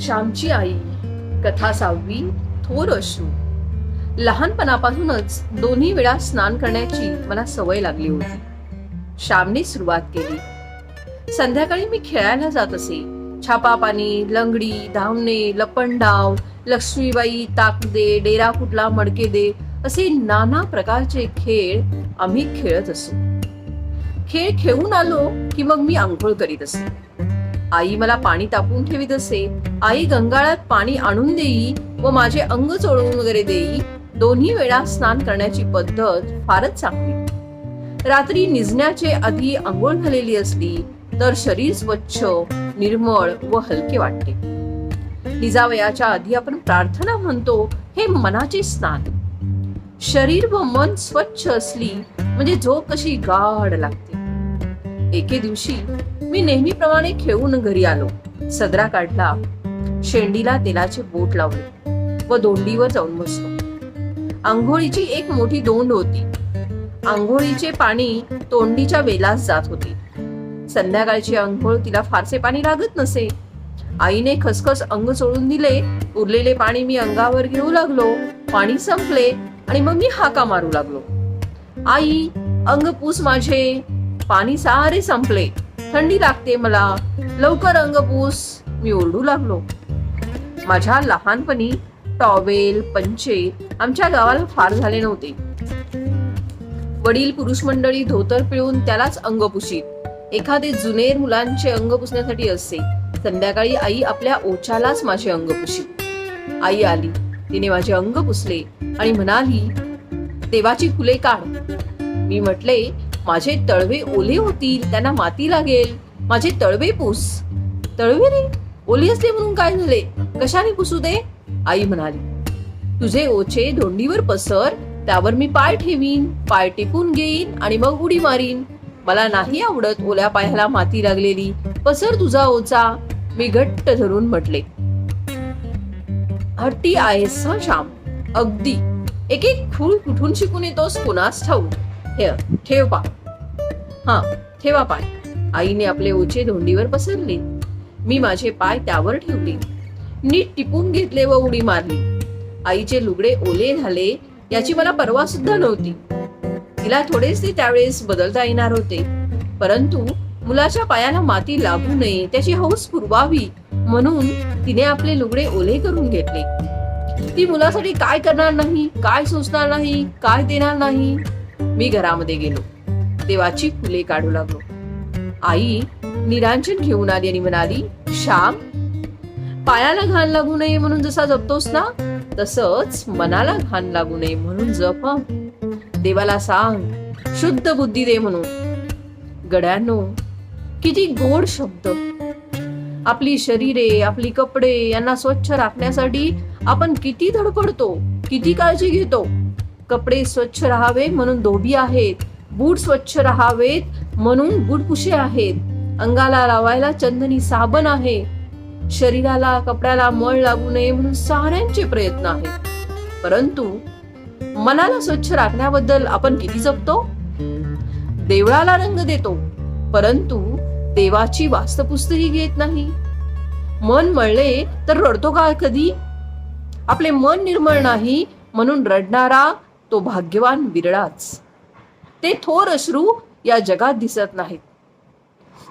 श्यामची आई कथा साववी थोर अश्रू. लहानपणापासूनच दोन्ही वेळा स्नान करण्याची मला सवय लागली होती. श्यामने सुरुवात केली. संध्याकाळी मी खेळायला जात असे. छापापाणी लंगडी धावणे लपंडाव लक्ष्मीबाई ताकदे डेरा कुठला मडके दे असे नाना प्रकारचे खेळ आम्ही खेळत असू. खेळ खेळून आलो की मग मी आंघोळ करीत असे. आई मला पाणी तापून ठेवीत असे. आई गंगाळात पाणी आणून देई व माझे अंग चोळून वगैरे देई. दोन्ही वेळा स्नान करण्याची पद्धत फारच चांगली. रात्री निजण्याचे आधी आंघोळ झालेली असली तर शरीर स्वच्छ निर्मळ व हलके वाटते. निजावयाच्या आधी आपण प्रार्थना म्हणतो हे मनाचे स्नान. शरीर व मन स्वच्छ असली म्हणजे झोप कशी गाढ लागते. एके दिवशी मी नेहमीप्रमाणे खेळून घरी आलो. सदरा काढला. शेंडीला तेलाचे बोट लावले व दोंडीवर जाऊन बसलो. आंघोळीची एक मोठी दोंड होती. आंघोळीचे पाणी तोंडीच्या वेलास जात होते. संध्याकाळची आंघोळ तिला फारसे पाणी लागत नसे. आईने खसखस अंग सोडून दिले. उरलेले पाणी मी अंगावर घेऊ लागलो. पाणी संपले आणि मग मी हाका मारू लागलो. आई अंग पूस माझे. पाणी सारे संपले. थंडी लागते मला. लवकर अंगपूस मी ओरडू लागलो. माझ्या लहानपणी टॉवेल पंचे आमच्या गावाला फार झाले नव्हते. वडील पुरुष मंडळी धोतर पिळून त्यालाच अंग पुशीत. एखादे जुनेर मुलांचे अंग पुसण्यासाठी असते संध्याकाळी आई आपल्या ओचालाच माझे अंग पुशी आई आली. तिने माझे अंग पुसले आणि म्हणाली देवाची फुले काढ. मी म्हटले माझे तळवे ओले होतील त्यांना माती लागेल. माझे तळवे पुस. तळवे रे ओली असले म्हणून काय झाले? कशाने पुसू दे? आई म्हणाली तुझे ओचे धोंडीवर पसर त्यावर मी पाय ठेवीन पाय टिपून घेईन आणि मग उडी मारीन. मला नाही आवडत ओल्या पायाला माती लागलेली. पसर तुझा ओचा. मी घट्ट धरून म्हटले हट्टी आहेस श्याम? अगदी. एक एक खूळ कुठून शिकून येतोस कुणास ठाऊ हे ठेव पाय. हा ठेवा पाय. आईने आपले ओचे धोंडीवर पसरले. मी माझे पाय त्यावर ठेवले. नीट टिपून घेतले व उडी मारली. आईचे लुगडे ओले झाले याची मला परवा सुद्धा नव्हती. तिला थोडेच ते त्यावेळेस बदलता येणार होते. परंतु मुलाच्या पायाला माती लागू नये त्याची हौस पुरवावी म्हणून तिने आपले लुगडे ओले करून घेतले. ती मुलासाठी काय करणार नाही काय सोचणार नाही काय देणार नाही? मी घरामध्ये गेलो. देवाची फुले काढू लागलो. आई निरांजन घेऊन आली आणि म्हणाली श्याम पायाला घाण लागू नये म्हणून जसा जपतोस ना तसच मनाला घाण लागू नये म्हणून जप देवाला सांग शुद्ध बुद्धी दे म्हणून. गड्यांनो किती गोड शब्द. आपली शरीरे आपली कपडे यांना स्वच्छ राखण्यासाठी आपण किती धडपडतो किती काळजी घेतो. कपडे स्वच्छ राहावे म्हणून धोबी आहेत. बूट स्वच्छ राहावेत म्हणून बुटपुशे आहेत. अंगाला लावायला चंदनी साबण आहे. शरीराला कपड्याला मळ लागू नये म्हणून साऱ्यांचे प्रयत्न आहेत. परंतु मनाला स्वच्छ राखण्याबद्दल आपण किती जपतो? देवळाला रंग देतो. परंतु देवाची वास्तपुस्तही घेत नाही. मन मळले तर रडतो का कधी? आपले मन निर्मळ नाही म्हणून रडणारा तो भाग्यवान विरळाच. ते थोर अश्रू या जगात दिसत नाहीत.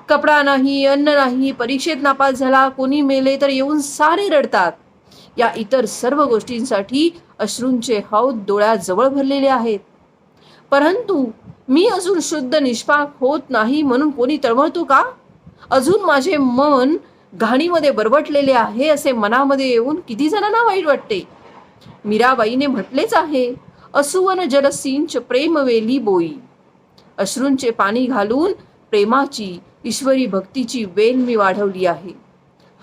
कपडा नाही अन्न नाही परीक्षेत नापास झाला कोणी मेले तर येऊन सारे रडतात. या इतर सर्व गोष्टींसाठी अश्रूंचे हौद डोळ्याजवळ भरलेले आहेत. परंतु मी अजून शुद्ध निष्पाप होत नाही म्हणून कोणी तळमळतो का? अजून माझे मन घाणीमध्ये बरबटलेले आहे असे मनामध्ये येऊन किती जणांना वाईट वाटते? मीराबाईने म्हटलेच आहे असुवन जलसिंच प्रेमवेली बोई. अश्रूंचे पाणी घालून प्रेमाची ईश्वरी भक्तीची वेल मी वाढवली आहे.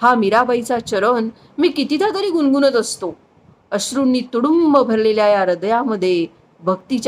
हा मीराबाईचा चरण मी कितीदा तरी गुणगुणत असतो. अश्रूंनी तुडुंब भरलेल्या या हृदयामध्ये भक्तीच्या